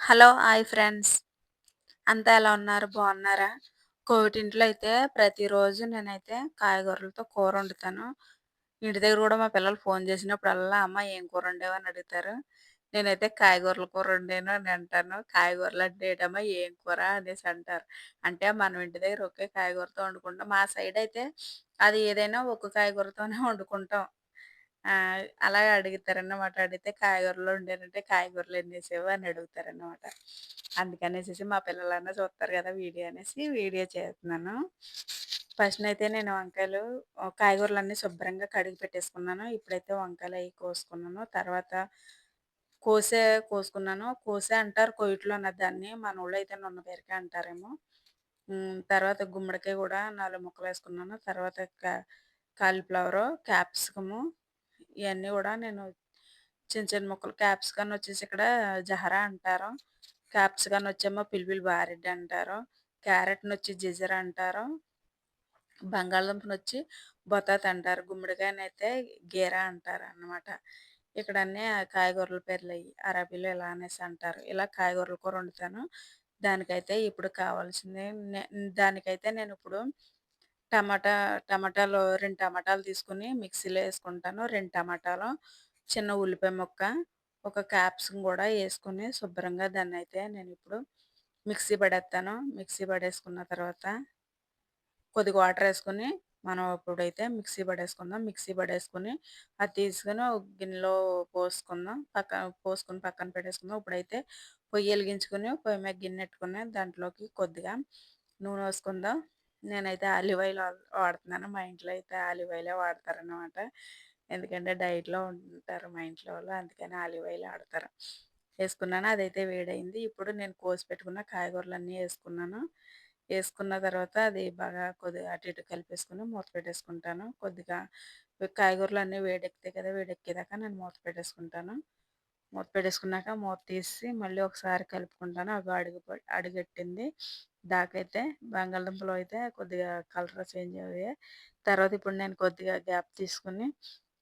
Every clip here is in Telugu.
Hello hi friends. అంతా ఎలా ఉన్నారు? బాగున్నారా? కోవిటింట్లో అయితే ప్రతిరోజు నేనైతే కాయగూరలతో కూర వండుతాను. ఇంటి దగ్గర కూడా మా పిల్లలు ఫోన్ చేసినప్పుడల్లా అమ్మ ఏం కూర వండావు? అని అడుగుతారు. నేనైతే కాయగూరల కూర వండాను అని అంటాను. కాయగూరలు అంటే ఏంటమ్మా ఏం కూర అనేసి అంటారు. అంటే మనం ఇంటి దగ్గర ఒకే కాయగూరతో వండుకుంటాం. మా సైడ్ అయితే అది ఏదైనా ఒక కాయగూరతోనే వండుకుంటాం. అలా అడుగుతారన్నమాట. అడిగితే కాయగూరలు ఉండేనంటే కాయగూరలు ఎన్నేసావు అని అడుగుతారన్నమాట. అందుకనేసి మా పిల్లలన్నా చూస్తారు కదా వీడియో అనేసి వీడియో చేస్తున్నాను. ఫస్ట్ అయితే నేను వంకాయలు కాయగూరలన్నీ శుభ్రంగా కడిగి పెట్టేసుకున్నాను. ఇప్పుడైతే వంకాయలు అవి కోసుకున్నాను. తర్వాత కోసే కోసుకున్నాను. కోసే అంటారు కొయిట్లో ఉన్న దాన్ని. మన ఊళ్ళో అయితే నున్న పేరుకే అంటారేమో తర్వాత గుమ్మడికాయ కూడా నాలుగు ముక్కలు వేసుకున్నాను. తర్వాత కాలీఫ్లవరు క్యాప్సికము ఇవన్నీ కూడా నేను చిన్న చిన్న ముక్కలు క్యాప్సికన్ వచ్చేసి ఇక్కడ జహరా అంటారు. క్యాప్సికన్ వచ్చేమో పిలిపిలి బారెడ్ అంటారు. క్యారెట్ని వచ్చి జిజర్ అంటారు. బంగాళదుంపను వచ్చి బొతాత్ అంటారు. గుమ్మడికాయనైతే అయితే గీరా అంటారు అన్నమాట. ఇక్కడ అన్నీ కాయగూరల పేర్లు అయ్యి అరబీలో ఇలా అనేసి అంటారు. ఇలా కాయగూరల కూర వండుతాను దానికైతే ఇప్పుడు కావాల్సింది దానికైతే నేను ఇప్పుడు టమాటా టమాటాలు రెండు టమాటాలు తీసుకుని మిక్సీలో వేసుకుంటాను. రెండు టమాటాలు చిన్న ఉల్లిపాయ ముక్క ఒక క్యాప్సికం కూడా వేసుకుని శుభ్రంగా దాన్ని అయితే నేను ఇప్పుడు మిక్సీ పడేస్తాను. మిక్సీ పడేసుకున్న తర్వాత కొద్దిగా వాటర్ వేసుకుని మనం ఇప్పుడైతే మిక్సీ పడేసుకుందాం. మిక్సీ పడేసుకుని అది తీసుకుని గిన్నెలో పోసుకుందాం. పక్క పోసుకుని పక్కన పెట్టేసుకుందాం. ఇప్పుడైతే పొయ్యి వెలిగించుకుని పొయ్యి మీద గిన్నె పెట్టుకుని దాంట్లోకి కొద్దిగా నూనె వేసుకుందాం. నేనైతే ఆలివ్ ఆయిల్ వాడుతున్నాను. మా ఇంట్లో అయితే ఆలివ్ ఆయిలే వాడతారనమాట ఎందుకంటే డైట్లో ఉంటారు మా ఇంట్లో వాళ్ళు. అందుకని ఆలివ్ ఆయిల్ వాడతారు వేసుకున్నాను. అదైతే వేడైంది. ఇప్పుడు నేను కోసి పెట్టుకున్న కాయగూరలు అన్నీ వేసుకున్నాను. వేసుకున్న తర్వాత అది బాగా కొద్దిగా అటు ఇటు కలిపేసుకుని మూత పెట్టేసుకుంటాను. కొద్దిగా కాయగూరలు అన్నీ వేడెక్కుతాయి కదా వేడెక్కేదాకా నేను మూత పెట్టేసుకుంటాను. మూత పెట్టేసుకున్నాక మూత తీసి మళ్ళీ ఒకసారి కలుపుకుంటాను. అవి అడుగు అడుగెట్టింది. దాకైతే బంగాళదుంపలు అయితే కొద్దిగా కలర్ చేంజ్ అయ్యాయి. తర్వాత ఇప్పుడు నేను కొద్దిగా గ్యాప్ తీసుకుని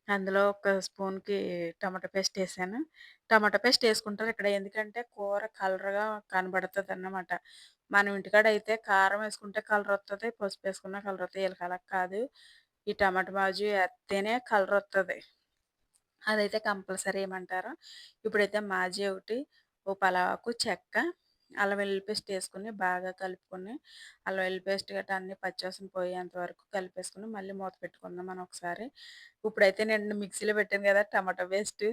అందులో ఒక స్పూన్కి టమాటా పేస్ట్ వేసాను. టమాటా పేస్ట్ వేసుకుంటారు ఇక్కడ. ఎందుకంటే కూర కలర్గా కనబడుతుంది అన్నమాట మనం ఇంటికాడ అయితే కారం వేసుకుంటే కలర్ వస్తుంది పసుపు వేసుకున్న కలర్ వస్తుంది వీళ్ళకి అలా కాదు. ఈ టమాటా మాజు వేస్తేనే కలర్ వస్తుంది అదైతే కంపల్సరీ ఏమంటారు? ఇప్పుడైతే మాజీ ఒకటి ఓ పలావాకు చెక్క అల్లం వెల్లుల్లి పేస్ట్ వేసుకుని బాగా కలుపుకొని అల్లం వెల్లుల్లి పేస్ట్ గట్రా అన్ని పచ్చివాసన పోయేంత వరకు కలిపేసుకుని మళ్ళీ మూత పెట్టుకుందాం మనం ఒకసారి. ఇప్పుడైతే నేను మిక్సీలో పెట్టాను కదా టమాటో పేస్ట్.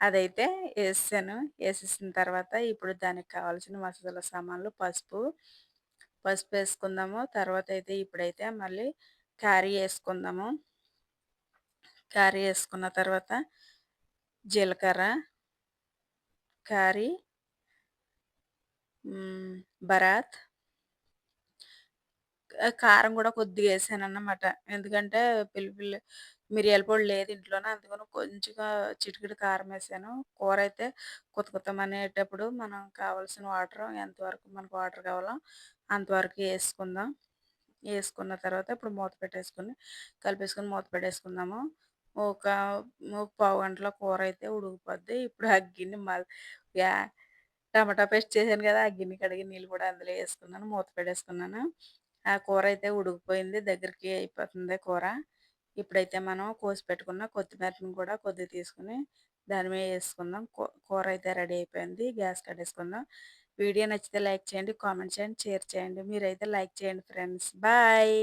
అదైతే వేసాను వేసేసిన తర్వాత ఇప్పుడు దానికి కావాల్సిన మసాలా సామాన్లు పసుపు పసుపు వేసుకుందాము. తర్వాత అయితే ఇప్పుడైతే మళ్ళీ కారీ వేసుకుందాము. కారీ వేసుకున్న తర్వాత జీలకర్ర బరాత్? కారం కూడా కొద్దిగా వేసాను అన్నమాట ఎందుకంటే పిల్లి మిరియాల పొడి లేదు ఇంట్లోనే అందుకని కొంచెంగా చిటికెడు కారం వేసాను. కూర అయితే కొత్త కొత్తమనేటప్పుడు మనం కావాల్సిన వాటర్ ఎంతవరకు మనకు వాటర్ కావాలో అంతవరకు వేసుకుందాం. వేసుకున్న తర్వాత ఇప్పుడు మూత పెట్టేసుకుని కలిపేసుకుని మూత పెట్టేసుకుందాము. ఒక పావు గంటలో కూర అయితే ఉడికిపోద్ది. ఇప్పుడు అగ్గిని మళ్ళీ టమాటా పేస్ట్ చేశాను కదా ఆ గిన్నె కడిగి నీళ్ళు కూడా అందులో వేసుకున్నాను మూత పెట్టేసుకున్నాను. ఆ కూర అయితే ఉడికిపోయింది దగ్గరికి అయిపోతుంది కూర. ఇప్పుడైతే మనం కోసి పెట్టుకున్న కొత్తిమీరని కూడా కొద్దిగా తీసుకుని దాని మీద వేసుకుందాం. కూర అయితే రెడీ అయిపోయింది గ్యాస్ కట్టేసుకుందాం. వీడియో నచ్చితే లైక్ చేయండి కామెంట్ చేయండి షేర్ చేయండి. మీరైతే లైక్ చేయండి ఫ్రెండ్స్. బాయ్!